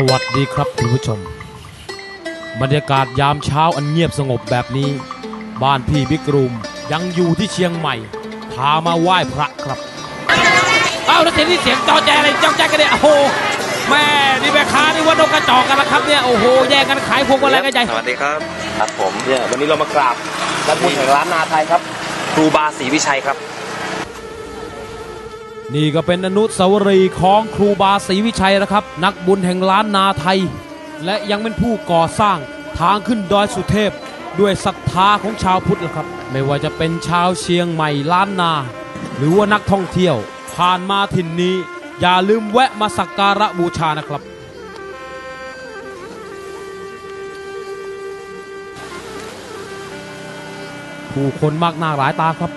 สวัสดีครับคุณผู้ชม บรรยากาศยามเช้าอันเงียบสงบแบบนี้ บ้านพี่บิ๊กรูมยังอยู่ที่เชียงใหม่ พามาไหว้พระครับเอ้าแล้วเสียงนี่เสียงจอแจอะไรจ้องแจ๊กกันเนี่ยโอ้โหแม่นี่แม่ค้านี่ว่านกกระจอกกันละครับเนี่ยโอ้โหแย่งกันขายพวงมาลัยกันใหญ่สวัสดีครับครับผมเนี่ยวันนี้เรามากราบนักบุญแห่งร้านนาไทยครับครูบาศรีวิชัยครับ นี่ก็เป็นอนุสาวรีย์ของครูบาศรีวิชัยนะครับ นักบุญแห่งล้านนาไทย และยังเป็นผู้ก่อสร้างทางขึ้นดอยสุเทพ ด้วยศรัทธาของชาวพุทธนะครับ ไม่ว่าจะเป็นชาวเชียงใหม่ล้านนา หรือว่านักท่องเที่ยว ผ่านมาถิ่นนี้ อย่าลืมแวะมาสักการะบูชานะครับผู้คนมากหน้าหลายตาครับ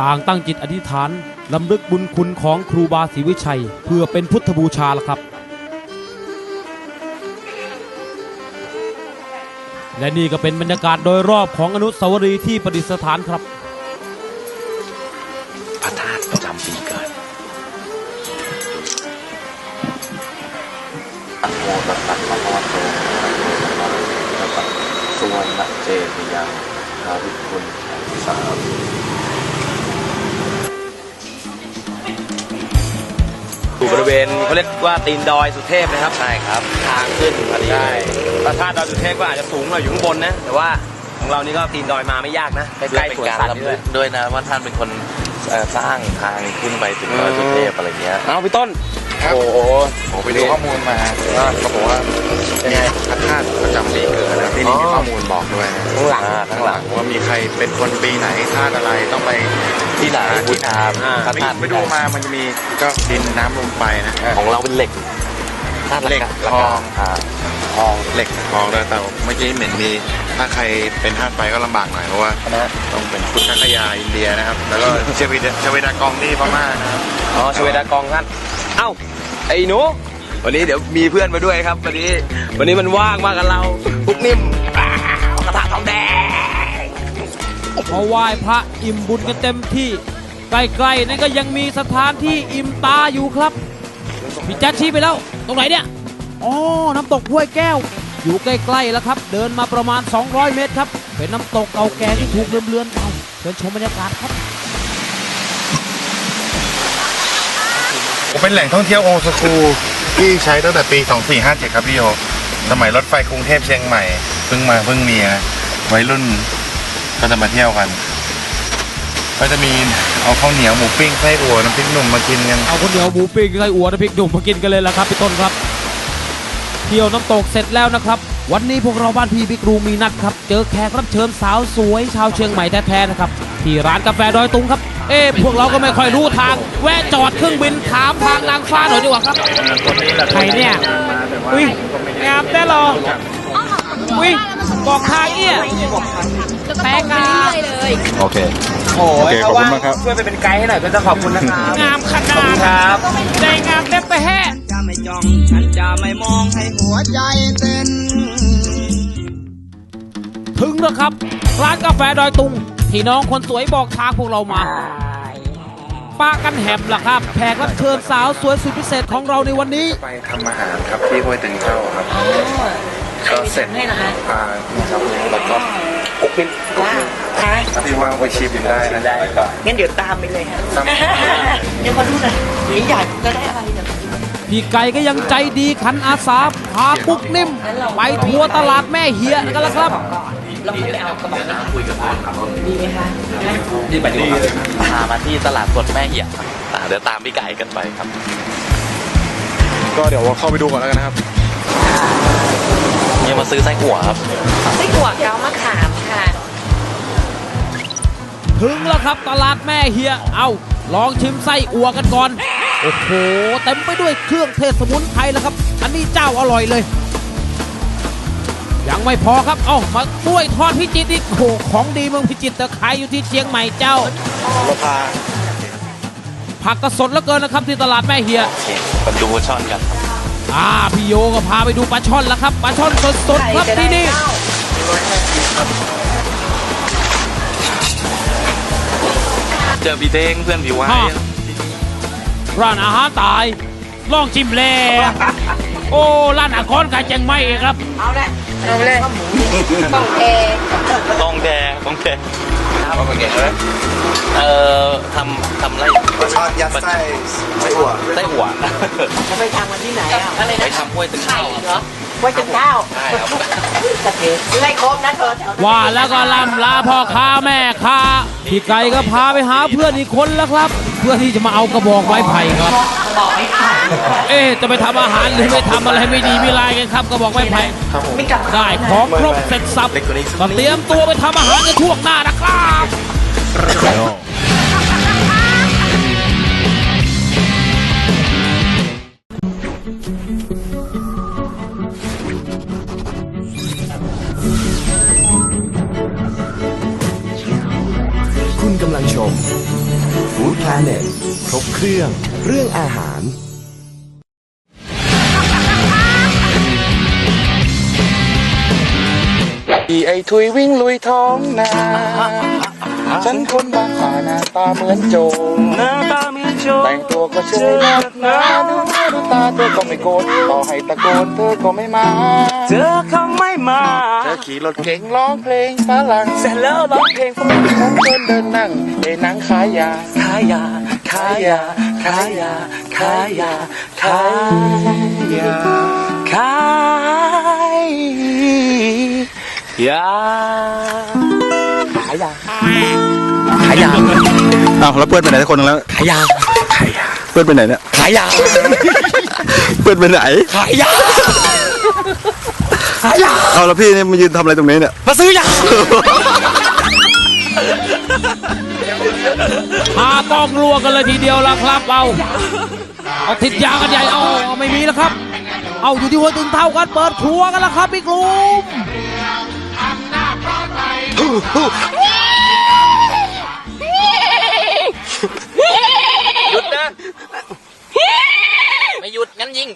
ต่างตั้งจิตอธิษฐาน ลำลึกบุญคุณของครูบาศรีวิชัย เพื่อเป็นพุทธบูชาละครับ และนี่ก็เป็นบรรยากาศโดยรอบของอนุสาวรีย์ที่ประดิษฐานครับพระธาตุประจำปีเกิดอะโมตัสสะภะคะวะโตอะระหะโตสุวรรณเจติยังทาวิคุณสาม ริเวณเขาเรียกว่าตีนดอยสุเทพนะครับใช่ครับทางขึ้นพอดีใช่พระธาตุดอยสุเทพก็อาจจะสูงหน่อยอยู่ข้างบนนะแต่ว่าของเรานี่ก็ตีนดอยมาไม่ยากนะใกเพื่อล้เป็นๆสวนการสัตว์รำด้ลึวยกด้วยนะว่าท่านเป็นคนเอ่อสร้างทางขึ้นไปถึงดอยสุเทพอะไรเงี้ยเอาพี่ต้นครับโอ้โหผมไปดูข้อมูลมาว่าเขาบอกว่ายังไงพระธาตุประจำปีเกิดนะที่นี่มีข้อมูลบอกด้วยนะข้างหลังอ่าข้างหลังว่ามีใครเป็นคนปีไหนธาตุอะไรต้องไป ที่ไหนบูชาอ่าพระธาตุไปดูมามันจะมีก็ดินน้ำลมไฟนะของเราเป็นเหล็กธาตุเหล็กละทองอ่าทองเหล็กทองเลยแต่เมื่อกี้เหม็นมีถ้าใครเป็นธาตุไฟก็ลำบากหน่อยเพราะว่านะต้องเป็นพุทธคยาอินเดียนะครับ แล้วก็เชวิดาเชวิดากองที่พม่านะครับอ๋อชเวดากองท่านเอ้าไอ้หนูวันนี้เดี๋ยวมีเพื่อนมาด้วยครับ วันนี้ วันนี้มันว่างมากับเราพุกนิ่มอ้าวกระทะทองแดง พอไหว้พระอิ่มบุญกันเต็มที่ ใกล้ๆนั่นก็ยังมีสถานที่อิ่มตาอยู่ครับพี่แจ๊ดชี้ไปแล้ว ตรงไหนเนี่ยอ๋อน้ำตกห้วยแก้ว อยู่ใกล้ๆแล้วครับ เดินมาประมาณ 200 เมตรครับ เป็นน้ำตกเก่าแก่ที่ถูกเลือนๆไปเชิญชมบรรยากาศครับผมเป็นแหล่งท่องเที่ยวโอสคูที่ใช้ตั้งแต่ปี 2457 ครับพี่โย สมัยรถไฟกรุงเทพเชียงใหม่ เพิ่งมาเพิ่งมีนะวัยรุ่น ก็จะมาเที่ยวกัน ก็จะมีเอาข้าวเหนียวหมูปิ้งไส้อั่วน้ำพริกหนุ่มมากินกันเอาคนเดียวหมูปิ้งไส้อั่วน้ำพริกหนุ่มมากินกันเลยละครับพี่ต้นครับ เที่ยวน้ำตกเสร็จแล้วนะครับ วันนี้พวกเราบ้านพี่บิ๊กรูมีนัดครับ เจอแขกรับเชิญสาวสวย ชาวเชียงใหม่แท้ๆนะครับที่ร้านกาแฟดอยตุงครับ เอ๊ะพวกเราก็ไม่ค่อยรู้ทาง แวะจอดเครื่องบินถามทางนางฟ้าหน่อยดีกว่าครับ ใครเนี่ย อุ้ยงามได้หรอ อุ้ยบอกทางเนี่ยแต่งงานโอเค โอ้โอเคขอบคุณมากครับ ช่วยไปเป็นไกด์ให้หน่อยก็จะขอบคุณนะครับงามขนาดครับ ใจงามเต็มไปแห่จะไม่จ้อง ฉันจะไม่มองให้หัวใจเต้น ถึงแล้วครับ ร้านกาแฟดอยตุง ที่น้องคนสวยบอกทางพวกเรามาป้ากันแหบล่ะครับแขกรับเชิญสาวสวยสุดพิเศษของเราในวันนี้ ไปทำอาหารครับที่ห้วยตึงเท่าครับ ก็เสร็จอ่าครับแล้วก็ปุกปิ้นถ้าพี่ว่างไปชิมได้นะได้ก็งั้นเดี๋ยวตามไปเลยค่ะครับเดี๋ยวมาดูหน่อยนี่ใหญ่ก็ได้อะไรเนี่ยพี่ไก่ก็ยังใจดีขันอาสาพาปุ๊กนิ่ม ไปทัวร์ตลาดแม่เฮียกันแล้วครับเราค่อยไปเอากระบอกน้ำคุยกับดีไหมคะที่ไปดูพามาที่ตลาดสดแม่เหี่ยเดี๋ยวตามพี่ไก่กันไปครับ ก็เดี๋ยวเข้าไปดูก่อนแล้วกันนะครับ เนี่ยมาซื้อไส้อั่วครับไส้อั่วเจ้ามะขามค่ะ ถึงแล้วครับตลาดแม่เฮีย เอาลองชิมไส้อัวกันก่อน โอ้โหเต็มไปด้วยเครื่องเทศสมุนไพรแล้วครับ อันนี้เจ้าอร่อยเลย ยังไม่พอครับ เอ้ามากล้วยทอดพิจิตรอีกโอ้โหของดีเมืองพิจิตรแต่ขายอยู่ที่เชียงใหม่เจ้าผักก็สดเหลือเกินนะครับที่ตลาดแม่เฮียมาดูช่อนกัน อ่าพี่โยก็พาไปดูปลาช่อนแล้วครับปลาช่อนสดๆครับที่นี่เจอพี่เท้งเพื่อนพี่วายฮะร้านอาหารตายลองชิมแลโอ้ร้านอาคอนกาเจงไม่ครับ เอาเลยเอาเลยต้องเอต้องแดงต้องแด งว่าเป็นไงเอ้ยเอ่อทำทำไรปลาช่อนยัดไส้ไส้อั่วไส้หัว จะไปทำกันที่ไหนอะอะไรไปนะทำกล้วยตึงข้าวเหรอ ไว้จนเท้าใช่ครับโอเคไล่ครบนะเธอว่าแล้วก็ล่ำลาพ่อค้าแม่ค้าพี่ไก่ก็พาไปหาเพื่อนอีกคนแล้วครับ เพื่อที่จะมาเอากระบอกไม้ไผ่ครับ บอกไม่ผ่านเอ๊ะจะไปทำอาหารหรือไปทำอะไรไม่ดีไม่ร้ายกันครับกระบอกไม้ไผ่ไม่กลับได้ของครบเสร็จสับก็เตรียมตัวไปทำอาหารในช่วงหน้านะครับคุ Food Planet ครบเครื่อง เรื่องอาหารอีไอทุยวิ่งลุยท้องนา ฉันคนบางป่าหน้าตาเหมือนโจรหน้าตามีโจแต่งตัวก็เชยนักหนา ดูหน้าดูตาเธอก็ไม่โกนต่อให้ตะโกนเธอก็ไม่มาเจอเขาไม่มา เธอขี่รถเก่งร้องเพลงฝรั่งเสร็จแล้วร้องเพลงฝรั่งฉันเดินเดินนั่งเอ้นังขายยาขายยาขายยาขายยาขายยาขายยาขายยาขายยาขายยาอ้าวแล้วเพื่อนไปไหนทุกคนแล้วขายยาเพื่อนไปไหนเนี่ยขายยา เพื่อนไปไหน ขายยาขายยาเอาแล้วพี่เนี่ยมายืนทำอะไรตรงนี้เนี่ย มาซื้อยาพากองรัวกันเลยทีเดียวละครับ เอาเอาทิศยากันใหญ่เอาเอาไม่มีแล้วครับ เอาอยู่ที่หัวตึงเท่ากันเปิดครัวกันแล้วครับพี่กลุ่ม งั้นยิง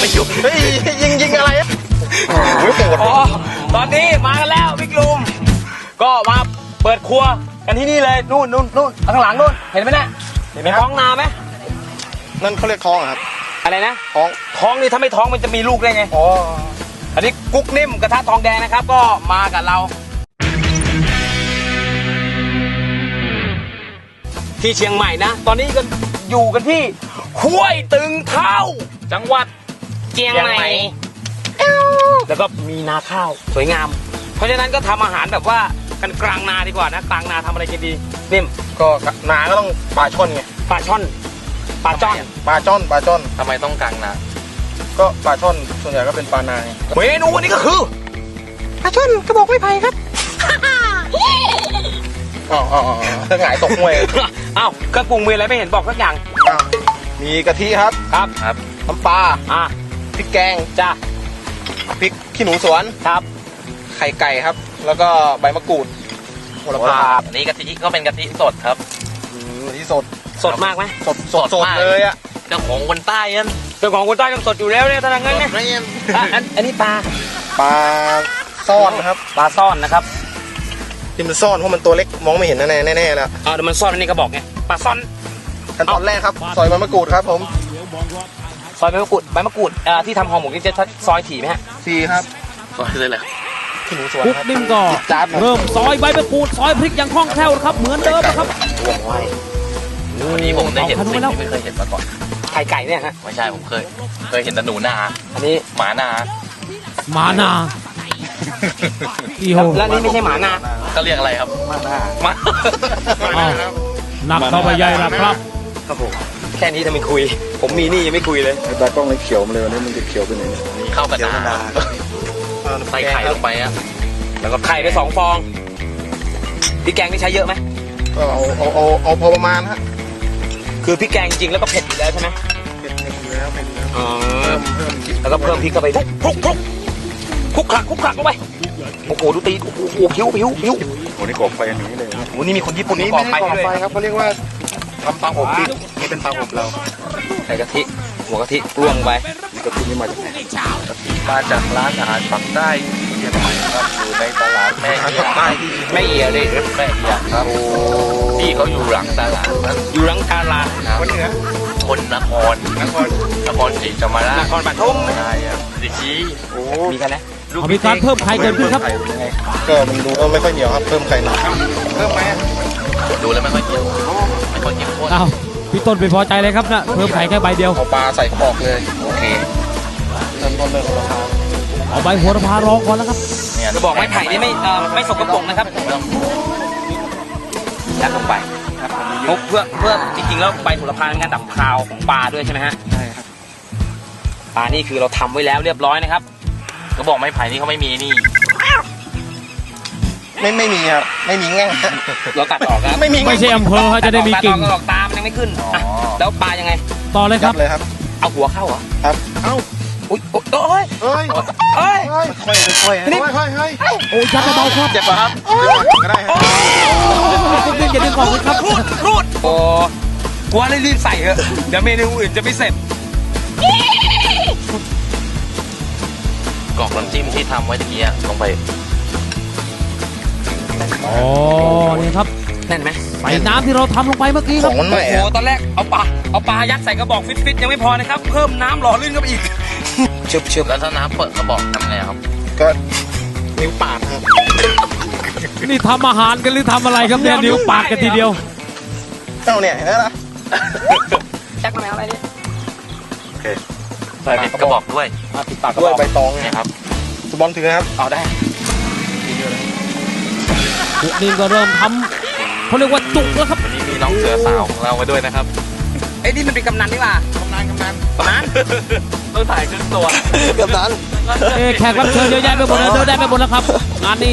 ไม่หยุดเฮ้ยยิงยิงอะไรอะโอ๋อตอนนี้มากันแล้วพี่กลุมก็มาเปิดครัวกันที่นี่เลยนู่นนู่นนู่นข้างหลังนู่นเห็นไหมเนี่ยเห็นไหมท้องนาไหมนั่นเขาเรียกท้องครับ อะไรนะท้องท้องนี่ถ้าไม่ท้องมันจะมีลูกได้ไงอ๋ออันนี้กุ๊กนิ่มกระทะทองแดงนะครับ ก็มากับเรา ที่เชียงใหม่นะ ตอนนี้กัน อยู่กันที่ห้วยตึงเท้าจังหวัดเชียงใหม่แล้วก็มีนาข้าวสวยงาม เพราะฉะนั้นก็ทำอาหารแบบว่ากันกลางนาดีกว่านะกลางนาทำอะไรกินดีนิ่มก็นาก็ต้องปลาช่อนไงปลาช่อนปลาจ้อนปลาช่อนปลาช่อนทำไมต้องกลางนาก็ปลาช่อนส่วนใหญ่ก็เป็นปลานาไงเมนูวันนี้ก็คือปลาช่อนกระบอกไม้ไผ่ครับ อ๋ออ๋ออ๋อถ้าหงายตกห้วยอ้าวเครื่องปรุงมีอะไรไม่เห็นบอกสักอย่างอ้าวมีกะทิครับครับครับน้ำปลาอะพริกแกงจ้าพริกขี้หนูสวน ครับ ไข่ไก่ครับ แล้วก็ใบมะกรูดโหระพาอันนี้กะทิก็เป็นกะทิสดครับ อืมที่สดสดมากไหมสดสดสดเลยอะเจ้าของคนใต้ยันเจ้าของคนใต้ต้องสดอยู่แล้วเนี่ยถ้าอย่างนั้นเนี่ยอะอันอันนี้ปลาปลาซ่อนนะครับปลาซ่อนนะครับ ที่มันซ่อนเพราะมันตัวเล็กมองไม่เห็นแน่แน่ๆแล้วอ่าเดี๋ยวมันซ่อนอันนี้ก็บอกไงปลาซ่อน ขั้นตอนแรกครับซอยใบมะกรูดครับผมซอยใบมะกรูดใบมะกรูดอ่าที่ทำห่อหมกนี่จะซอยถี่ไหมฮะสี่ครับซอยเลยแหละขี้หนูสวนคุกครับนิ่มก็จานหนึ่งเริ่มซอยใบมะกรูดซอยพริกอย่างคล่องแคล่วนะครับ เหมือนเดิมนะครับวันนี้ผมได้เห็นสิ่งที่ไม่เคยเห็นมาก่อน ไข่ไก่เนี่ยฮะไม่ใช่ผมเคย เคยเห็นแต่หนูนา อันนี้หมานา มานา อีโหแล้วอันนี้ไม่ใช่หมานาก็เรียกอะไรครับหมานาหมาอ้าวหนักเข้าไปใหญ่ละครับครับผมแค่นี้ทำไมคุย ผมมีหนี่ยังไม่คุยเลยตากล้องเลยเขียวมาเลยวันนี้มันจะเขียวไปไหนเนี่ยเข้ากันนาใส่ไข่ลงไปอะแล้วก็ไข่ไปสองฟองพริกแกงนี่ใช้เยอะไหมก็เอาเอาเอาเอาพอประมาณฮะคือพริกแกงจริงๆแล้วก็เผ็ดอยู่แล้วใช่ไหมเผ็ดเผ็ดอยู่แล้วเผ็ดอยู่แล้วอ๋อเพิ่มเพิ่มแล้วก็เพิ่มพริกเข้าไปคลุกคลุก คลุกคลุกคลักคลุกคลักลงไปโอ้โหดูตีโอ้โหผิวผิวผิวโอ้นี่กรอบไฟอันนี้เลยโอ้โหนี่มีคนญี่ปุ่นนี่ก่อไม่ไฟได้ก่อด้วยไฟครับเขาเรียกว่าทำเตาอบดิบนี่เป็นเตาอบเราใส่กะทิหัวกะทิกลวงไปกะทินี่มาจากไหนมาจากร้านอาหารปักใต้เชียงใหม่ครับอยู่ในตลาดแม่เหียใต้ที่ไม่เอียเลยแม่เหียครับที่เขาอยู่หลังตลาดนั้นอยู่รังกาลาคนเหนือคนนครนครนครศรีธรรมราชนครปฐมใช่ครับดิชีโอ้มีกันนะ เอามีการเพิ่มไข่เกิดขึ้นครับ ก็มันดูก็ไม่ค่อยเหนียวครับเพิ่มไข่หน่อยเพิ่มไหมดูแล้วไม่ค่อยเกี่ยวไม่ค่อยเกี่ยวข้นอ้าวพี่ต้นไปพอใจเลยครับนะเพิ่มไข่แค่ใบเดียวเอาปลาใส่กระบอกเลยโอเคเริ่มต้นเรื่องราคาเอาใบโหระพารองก่อนแล้วครับเนี่ยจะบอกไม้ไผ่นี่ไม่เอ่อไม่สกปรกนะครับยัดลงไปมุกเพื่อเพื่อจริงๆแล้วใบโหระพาเป็นการดับคาวของปลาด้วยใช่ไหมฮะใช่ครับปลานี่คือเราทำไว้แล้วเรียบร้อยนะครับ เขาบอกไม้ไผ่นี่เขาไม่มีนี่ ไม่ไม่มีครับไม่มีแง่งเราตัดออกครับไม่มีไม่ใช่อำเภอฮะจะได้มีกิ่งตัดออกตามันยังไม่ขึ้นอะแล้วปลายังไง ต่อเลยคยัรัดบเลยครับ เอาหัวเข้าเหรอครับ เอ้าอุ้ยโอ้ยเฮ้ยเอ้ยเฮ้ยค่อยค่อยค่อยค่อยค่อยค่อยโอ้ยยัดเบาๆครับเจ็บป่ะครับก็ได้ครับคุณอย่าดึงออกเลยครับ รูดรูดโอ้กลัวเลยรีบใส่เถอะเดี๋ยวเมนูอื่นจะไม่เสร็จ กรอกน้ำจิ้มที่ทำไว้ตะกี้อะลงไปอ๋อนี่ครับแน่นไหมใส่น้ำที่เราทำลงไปเมื่อกี้คขรัอบ งมันใหม่โอ้โหตอนแรกเอาปลาเอาปลายัดใส่กระบอกฟิตๆยังไม่พอนะครับ เพิ่มน้ำหล่อลื่นเข้าไปอีกเชิบเชิบแล้วถ้าน้ำเปิดกระบอกทำไงครับ ก็นิ้วปาดครับนี่ทำอาหารกันหรือทำอะไรครับเนี่ยนิ้วปาดกันทีเดียว เจ้าเนี่ยเห็นไหมล่ะ แจ็คมาแล้วอะไรเนี่ย ใส่กระบอกด้วยปิดปากด้วยใบตองเนี่เนี่ยยครับสบอลถือนะครับเอาได้พวกนี้ก็เริ่มทำเขาเรียกว่าจุกแล้วครับ วันนี้มีน้องเสือสาวของเรามาด้วยนะครับไอ้ยนี่มันเป็นกำนันนี่หว่ากำนันกำนันกำนันต้องถ่ายครึ่งตัวกำนันเอ้แขกรับเชิญเยอะแยะไปหมดเลยเดินได้ไปหมดแล้วครับ งานนี้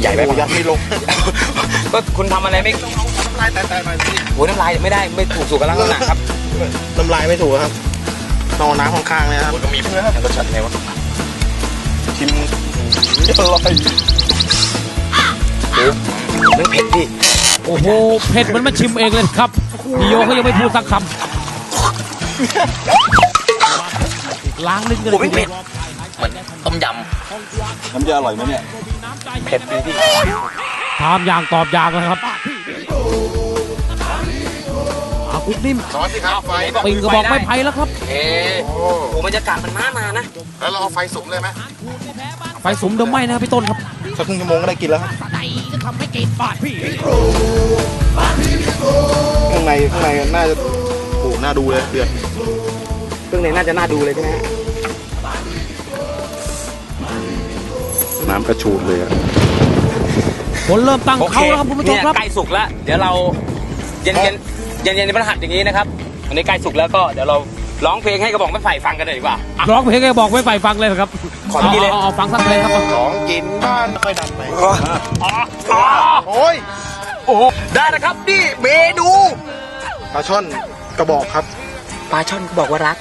ใหญ่ไปโอ้ยัดไม่ลงก็คุณทำอะไรไม่น้ำลายแตะๆหน่อยสิโอ้ยน้ำลายไม่ได้ไม่ถูกสุขลักษณะครับน้ำลายไม่ถูกครับ นอนน้ำข้างๆเลยครับก็มีรสชาติไงวะชิมอร่อยเรื่องเผ็ดดิโอ้โหเผ็ดเหมันมาชิมเองเลยครับพี่โยเขายังไม่พูดสักคำล้างลิ้นกันเลยทีเดียวเหมือนต้มยน้ำยาอร่อยไหมเนี่ยเผ็ดดิพี่ถามอย่างตอบอย่างนะครับอากุ๊กนิ่มซอสสิครับไฟปิงกระบอกไม้ไผ่แล้วครับ เอ๊ะโอ้โอ้บรรยากาศมันน่านานนะ แล้วเราเอาไฟสุมเลยไหมไฟสุมเดิมไหมนะครับพี่ต้นครับสักครึ่งชั่วโมงก็ได้กินแล้วครับข้างในข้างในน่าจะโอ้น่าดูเลยเดือดเครื่องในน่าจะน่าดูเลยใช่ไหมฮะน้ำกระชูดเลยอะผลเริ่มตั้งเขาแล้วครับคุณผู้ชมเนี่ยครับใกล้สุกแล้ว เดี๋ยวเราเย็นเย็นเย็นเย็นในพระหัสอย่างนี้นะครับอันนี้ใกล้สุกแล้วก็เดี๋ยวเรา ร้องเพลงให้กระบอกไม้ไผ่ฟังกันเลยดีกว่าอะร้องเพลงให้บอกไว้ไฟฟังเลยครับขอดีเลยาาเอาฟังสักเพลงครับ ของกินบ้านค่อยดันไปอ๋ออ๋อโอ้ยโอ้โหได้นะครับนี่เมนูปลาช่อนกระบอกครับปลาช่อนบอกว่ารัก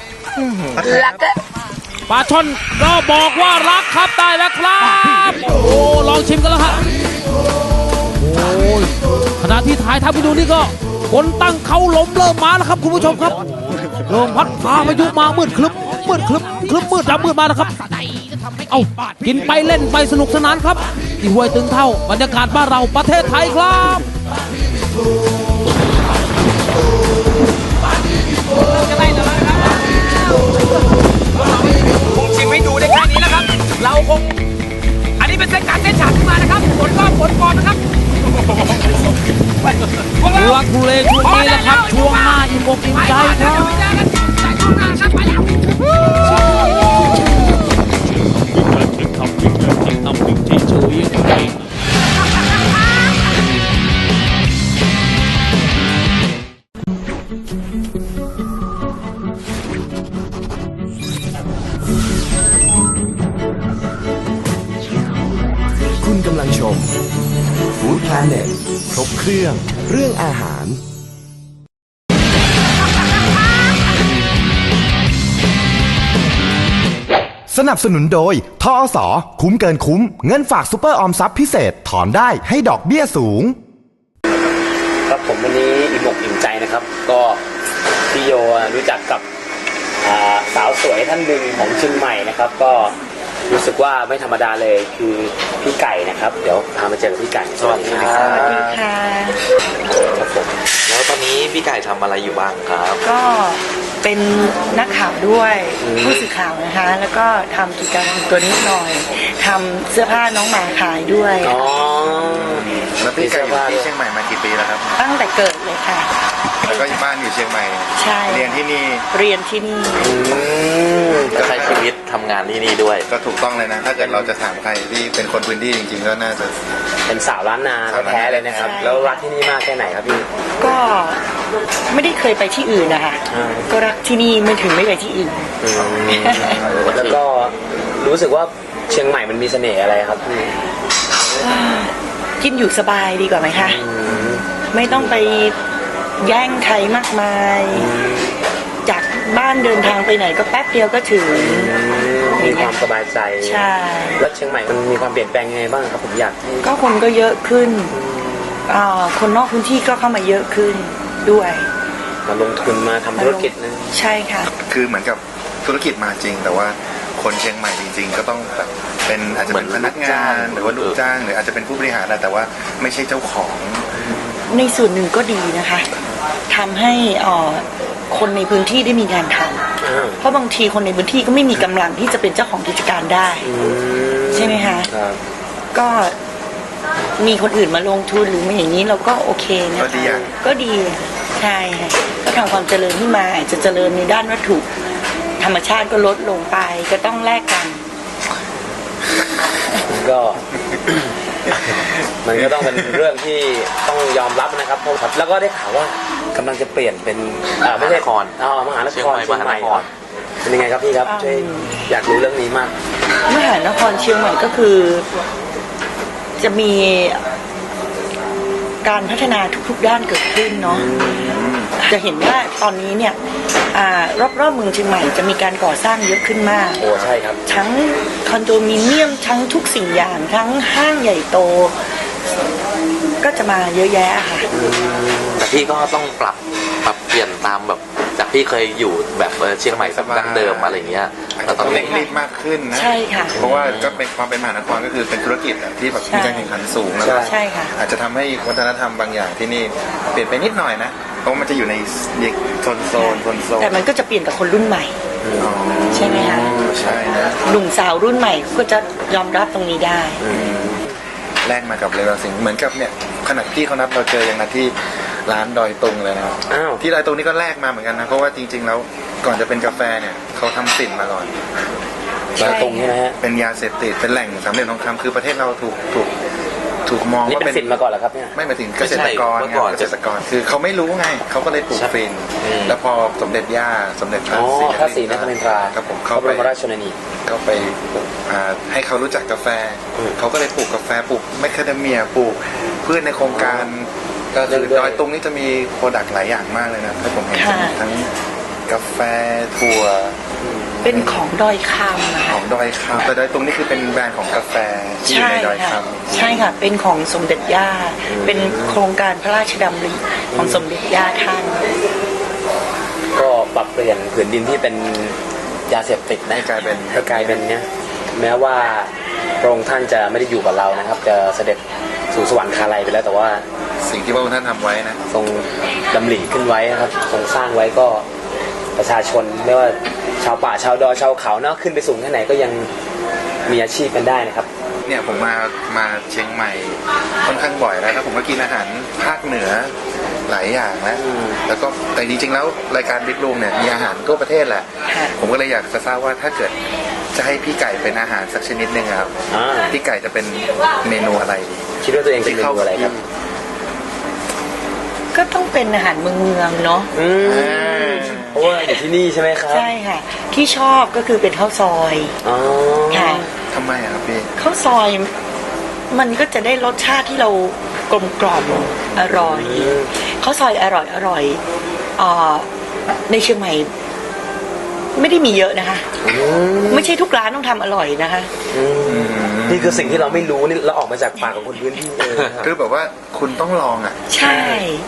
รักอะปลาช่อนก็บอกว่ารักครับได้แล้วครับ โอ้โหลองชิมกันแล้วฮะโอ้ยขณะที่ถ่ายทำไปดูนี่ก็คนตั้งเขาล้มเริ่มมาแล้วครับคุณผู้ชมครับ ลมพัดพาพายุมามืดคลึ้มมืดคลึ้มคลึ้มมืดดำมืดมาแล้วครับ เอากินไปเล่นไปสนุกสนานครับ ที่ห้วยตึงเท่าบรรยากาศบ้านเราประเทศไทยครับคงชิมให้ดูได้แค่นี้นะครับ เราคง อันนี้เป็นเส้นการเส้นฉากขึ้นมานะครับฝนก็ฝนปลอมนะครับ พวกเราลักทุเลช่วงนี้นะครับ ช่วงหน้าอิ่มอกอิ่มใจครับคุณกำวิ่งชมฟ เรื่องอาหาร สนับสนุนโดยทอสอคุ้มเกินคุ้ม เงินฝากซุปเปอร์ออมทรัพย์พิเศษ ถอนได้ให้ดอกเบี้ยสูง ครับผมวันนี้อิ่มอกอิ่มใจนะครับ ก็พี่โยรู้จักกับอ่าสาวสวยท่านหนึ่งของเชียงใหม่นะครับ ก็รู้สึกว่าไม่ธรรมดาเลยคือพี่ไก่นะ ครับ เดี๋ยวพามาเจอกับพี่ไก่สวัสดีครับสวัสดีค่ะครับผมแล้วตอนนี้พี่ไก่ทำอะไรอยู่บ้างครับ ก็เป็นนักข่าวด้วยผู้สื่อข่าวนะคะ แล้วก็ทำกิจการส่วนตัวนิดหน่อยทำเสื้อผ้าน้องหมาขายด้วยอ๋อแล้วพี่ไก่อยู่ที่เชียงใหม่มากี่ปีแล้วครับ ตั้งแต่เกิด เลยค่ะ แล้วก็อยู่บ้านอยู่เชียงใหม่ ใช่ เรียนที่นี่เรียนที่นี่ก็ใช้ชีวิตทำงานที่นี่ด้วย ก็ถูกต้องเลยนะ ถ้าเกิดเราจะถามใครที่เป็นคนพื้นที่จริงๆ ก็น่าจะ เป็นสาวล้านนาสาวล้านนา แท้ๆเลยนะครับ ใช่ แล้วรักที่นี่มากแค่ไหนครับพี่ ก็ไม่ได้เคยไปที่อื่นนะคะอ่า ก็รักที่นี่ไม่ถึงไม่ไปที่อื่น แล้วก็รู้สึกว่าเชียงใหม่มันมีเสน่ห์อะไรครับพี่ กินอยู่สบายดีกว่าไหมคะ ไม่ต้องไปแย่งใครมากมาย จากบ้านเดินทางไปไหนก็แป๊บเดียวก็ถึง มีความสบายใจใช่ แล้วเชียงใหม่มันมีความเปลี่ยนแปลงยังไงบ้างครับผมอยากให้ก็คนก็เยอะขึ้นอ่าคนนอกพื้นที่ก็เข้ามาเยอะขึ้นด้วย มาลงทุนมาทำธุรกิจนะใช่ค่ะ คือเหมือนกับธุรกิจมาจริง แต่ว่าคนเชียงใหม่จริง ๆ ก็ต้องแบบเป็นอาจจะเป็นพนักงานหรือว่าลูกจ้างหรืออาจจะเป็นผู้บริหารนะแต่ว่าไม่ใช่เจ้าของ ในส่วนหนึ่งก็ดีนะคะทำให้อ่าคนในพื้นที่ได้มีงานทอ่าำเพราะบางทีคนในพื้นที่ก็ไม่มีกำลังที่จะเป็นเจ้าของกิจการได้ ใช่ไหมคะ ครับก็มีคนอื่นมาลงทุนหรือไม่อย่างนี้เราก็โอเคนะก็ดีคะอะก็ดีใช่ค่ะก็ทำความเจริญขึ้นมาอาจจะเจริญในด้านวัตถุ ธรรมชาติก็ลดลงไปก็ต้องแลกกัน ก็ มันก็ต้องเป็นเรื่องที่ต้องยอมรับนะครับเพราะแล้วก็ได้ข่าวว่ากำลังจะเปลี่ยนเป็นอ่าไม่ใช่มหานครอ๋อมหานครเชียงใหม่เชียงใหม่มหานคร เป็นยังไงครับพี่ครับอืมช่วยอยากรู้เรื่องนี้มาก มหานครเชียงใหม่ก็คือ จะมีการพัฒนาทุกๆด้านเกิดขึ้นเนาะจะเห็นว่าตอนนี้เนี่ย อารอบๆเมืองเชียงใหม่จะมีการก่อสร้างเยอะขึ้นมาก โอ้ใช่ครับ ทั้งคอนโดมิเนียมทั้งทุกสิ่งอย่างทั้งห้างใหญ่โต ก็จะมาเยอะแยะค่ะ แต่พี่ก็ต้องปรับปรับเปลี่ยนตามแบบจากพี่เคยอยู่แบบเออเชียงใหม่แบบดั้งเดิมอะไรเงี้ยอาจแต่จะตอนต้องนี้เร่งรีบมากขึ้นนะใช่ค่ะเพราะว่าก็เป็นความเป็นมหานครก็คือเป็นธุรกิจอะที่แบบใช่มีการแข่งขันสูงแล้วใช่ใช่ค่ะ อาจจะทำให้วัฒนธรรมบางอย่างที่นี่เปลี่ยนไปนิดหน่อยนะ เพราะมันจะอยู่ในโซนโซนโซนโซนแต่มันก็จะเปลี่ยนกับคนรุ่นใหม่ อ๋อใช่ไหมคะ ใช่นะหนุ่มสาวรุ่นใหม่ก็จะยอมรับตรงนี้ได้แลกมากับเลเวลสิงห์เหมือนกับเนี่ยขนาดพี่เขานัดเราเจอยังนัดที่ร้านดอยตุงเลยนะครับ อ้าว ที่ดอยตุงนี่ก็แลกมาเหมือนกันนะเพราะว่าจริง ๆ แล้วก่อนจะเป็นกาแฟเนี่ยเขาทำสินมาก่อน ใช่มาตรงใช่ไหมฮะ เป็นยาเสพติดเป็นแหล่งสำเร็จทองคำคือประเทศเราถูกถูก ถูกมองนี่ว่าเป็นเป็นสินมาก่อนเหรอครับเนี่ย ไม่หมายถึงเกษตรกรไม่ไงใช่เมื่อก่อนเกษตรกรคือเขาไม่รู้ไงเขาก็เลยปลูกใช่ฟิน อืม แล้วพอสมเด็จย่าสมเด็จพระอ๋อศรีพระศรีนครินทราครับผมพเข้าระบไปรมราชชนนี ก็ไปปลูกอ่าให้เขารู้จักกาแฟ อืมเขาก็เลยปลูกกาแฟปลูกแมคคาเดเมียปลูกพืชในโครงการก็คือเรื่อยๆ ดอยตุงนี่จะมีโปรดักต์หลายอย่างมากเลยนะถ้าผมเห็นค่ะ ทั้งกาแฟถั่ว เป็นของดอยคำนะขคะองดอยคำแต่ดอยตุงนี่คือเป็นแบรนด์ของกาแฟที่อยู่ใช่ในดอยค่ะคำ ใช่ค่ะ เป็นของสมเด็จย่าเป็นโครงการพระราชดำริของสมเด็จย่าท่าน ก็ปรับเปลี่ยนผืนดินที่เป็นยาเสพติดนะให้กลายเป็น ก็กลายเป็นเนี่ยแม้ว่าพระองค์ท่านจะไม่ได้อยู่กับเรานะครับ จะเสด็จสู่สวรรคาลัยไปแล้วแต่ว่าสิ่งที่พระองค์ท่านทำไว้นะ ทรงดำริขึ้นไว้นะครับทรงสร้างไว้ก็ประชาชนไม่ว่า ชาวป่าชาวดอยชาวเขาเนาะขึ้นไปสูงแค่ไหนก็ยังมีอาชีพกันได้นะครับ เนี่ยผมมามาเชียงใหม่ค่อนข้างบ่อยแล้วแล้วผมก็กินอาหารภาคเหนือหลายอย่างนะอืมแล้วก็แต่จริงๆแล้วรายการบิ๊กรูมเนี่ยมีอาหารทั่วประเทศแหละค่ะผมก็เลยอยากจะทราบว่าถ้าเกิดจะให้พี่ไก่เป็นอาหารสักชนิดหนึ่งอะครับอ่า พี่ไก่จะเป็นเมนูอะไรดีคิดว่าตัวเองเป็นเมนูอะไรครับก็ต้องเป็นอาหารเมืองเมืองๆเนาะ อืม เพราะว่าอยู่ที่นี่ใช่ไหมครับใช่ค่ะ ที่ชอบก็คือเป็นข้าวซอยอ๋อค่ะทำไมอะครับพี่ข้าวซอยมันก็จะได้รสชาติที่เรากลมกล่อมอร่อยข้าวซอยอร่อยอร่อยอ่าในเชียงใหม่ ไม่ได้มีเยอะนะคะ ไม่ใช่ทุกร้านต้องทำอร่อยนะคะ นี่คือสิ่งที่เราไม่รู้นี่เราออกมาจากปากของคนพื้นที่เลยนะครับคือแบบว่าคุณต้องลองอะ ใช่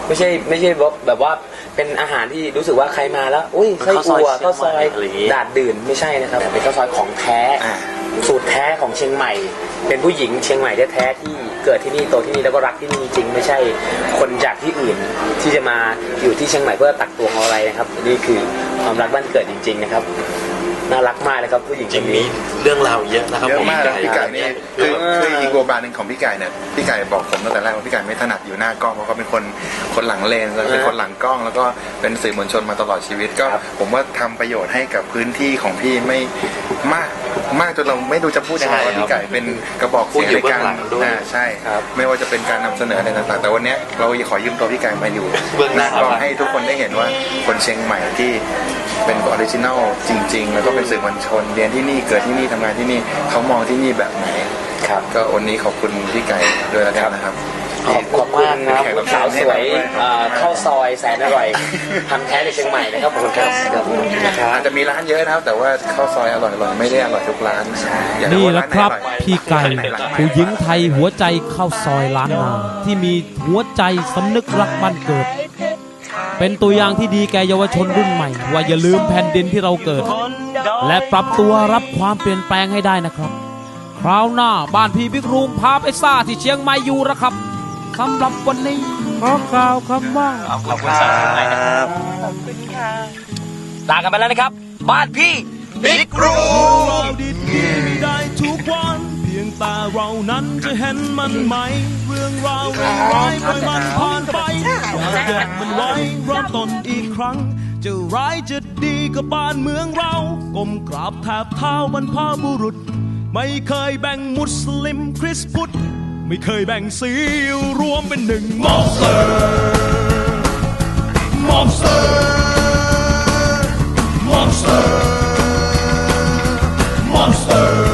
ไม่ใช่ไม่ใช่แบบว่าเป็นอาหารที่รู้สึกว่าใครมาแล้วอุ้ยไส้อั่วข้าวซอยดาดดื่นไม่ใช่นะครับเป็นข้าวซอยของแท้อ่าสูตรแท้ของเชียงใหม่ เป็นผู้หญิงเชียงใหม่แท้ๆที่เกิดที่นี่โตที่นี่แล้วก็รักที่นี่จริง ไม่ใช่คนจากที่อื่นที่จะมาอยู่ที่เชียงใหม่เพื่อตักตวงเอาอะไรนะครับนี่คือความรักบ้านเกิดจริง ๆ นะครับ น่ารักมากเลยครับผู้หญิงจคริงนมีนี้เรื่องราวเยอะนะครับเยอะผมมากนะพี่ไก่นี่คือเยอะคืออีกบทบาทหนึ่งของพี่ไก่เนี่ยพี่ไก่บอกผมตั้งแต่แรกว่าพี่ไก่ไม่ถนัดอยู่หน้ากล้องเพราะเขาเป็นคนคนหลังเลนแล้วเป็นคนหลังกล้อง แล้วก็เป็นสื่อมวลชนมาตลอดชีวิตก็ ผมว่าทำประโยชน์ให้กับพื้นที่ของพี่ไม่มาก มากจนเราไม่รู้จะพูดยังไงว่าพี่ไก่เป็นกระบอกเสียงในการอ่าใช่ไม่ว่าจะเป็นการนำเสนออะไรต่างๆ แต่วันเนี้ยเราขอยืมตัวพี่ไก่มาอยู่เบื้องหหน้าน้ากล้องให้ทุกคนได้เห็นว่าคนเชียงใหม่ที่เป็นออริจินัลจริง ๆ แล้วก็เป็นสื่อมวลชนเรียนที่นี่เกิดที่นี่ทำงานที่นี่เขามองที่นี่แบบไหนครับ ก็วันนี้ขอบคุณพี่ไก่ด้วยแล้วกันนะครับ ขอบขอบคุณนะครับแขกรับเชิสาวญให้สวยเราด้วยเอ่อข้าวซอยแสนอร่อยทำแท้ในเชียงใหม่นะครับขอบคุณครับอาจจะมีร้านเยอะนะครับ แต่ว่าข้าวซอยอร่อยๆไม่ได้อร่อยทุกร้านอยากนี่ว่าแหละครับานไหนออยพี่ไก่ร้านไหนร้านไหนผู้หญิงไทยหัวใจเข้าซอยล้านนาที่มีหัวใจสำนึกรักบ้านเกิด เป็นตัวอย่างที่ดีแก่เยาวชนรุ่นใหม่ ว่าอย่าลืมแผ่นดินที่เราเกิด และปรับตัวรับความเปลี่ยนแปลงให้ได้นะครับคราวหน้าบ้านพี่บิ๊กรุงพาไปซ่าที่เชียงใหม่อยู่นะครับ สำหรับวันนี้ขอกล่าวคำว่าขอบคุณสาวเชียงใหม่นะครับขอบคุณค่ะลากันไปแล้วนะครับ บ้านพี่บิ๊กรูเราดีดีไม่ได้ทุกวันเพียงแต่เรานั้นจะเห็นมันไหม เรื่องราวร้ายๆปล่อยมันผ่านไปอย่าเก็บมันไว้เริ่มต้นอีกครั้งจะร้ายจะดีกับบ้านเมืองเราก้มกราบแทบเท้าบรรพบุรุษ ไม่เคยแบ่งมุสลิมคริสต์พุทธ ไม่เคยแบ่งสีรวมเป็นหนึ่งมอนสเตอร์มอนสเตอร์มอนสเตอร์มอนสเตอร์